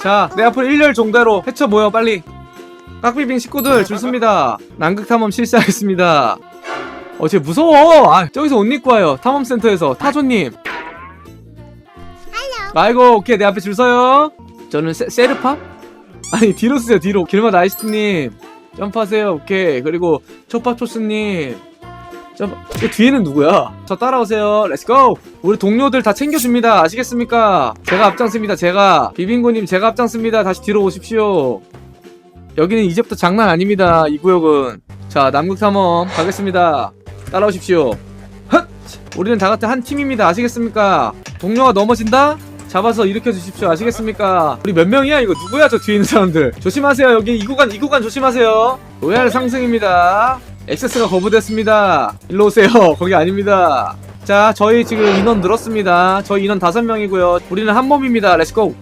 자, 내 앞으로 일렬 종대로 헤쳐 모여 빨리. 깍비빙 식구들 줄습니다. 난극 탐험 실시하겠습니다. 어, 쟤 무서워. 아, 저기서 옷 입고 와요. 탐험센터에서 타조님. 아이고, 오케이 내 앞에 줄 서요. 저는 세, 세르파? 아니 뒤로 쓰세요 뒤로. 길마 나이스님 점프하세요. 오케이. 그리고 초파초스님. 이 뒤에는 누구야? 저 따라오세요. 렛츠고. 우리 동료들 다 챙겨줍니다. 아시겠습니까? 제가 앞장섭니다. 제가 비빙고님 제가 앞장섭니다. 다시 뒤로 오십시오. 여기는 이제부터 장난 아닙니다. 이 구역은. 자 남극탐험 가겠습니다. 따라오십시오. 헛! 우리는 다 같은 한 팀입니다. 아시겠습니까? 동료가 넘어진다? 잡아서 일으켜 주십시오. 아시겠습니까? 우리 몇 명이야? 이거 누구야? 저 뒤에 있는 사람들. 조심하세요. 여기 이 구간, 이 구간 조심하세요. 로얄 상승입니다. 액세스가 거부됐습니다. 일로 오세요. 거기 아닙니다. 자, 저희 지금 인원 늘었습니다. 저희 인원 다섯 명이고요. 우리는 한 몸입니다. 렛츠고.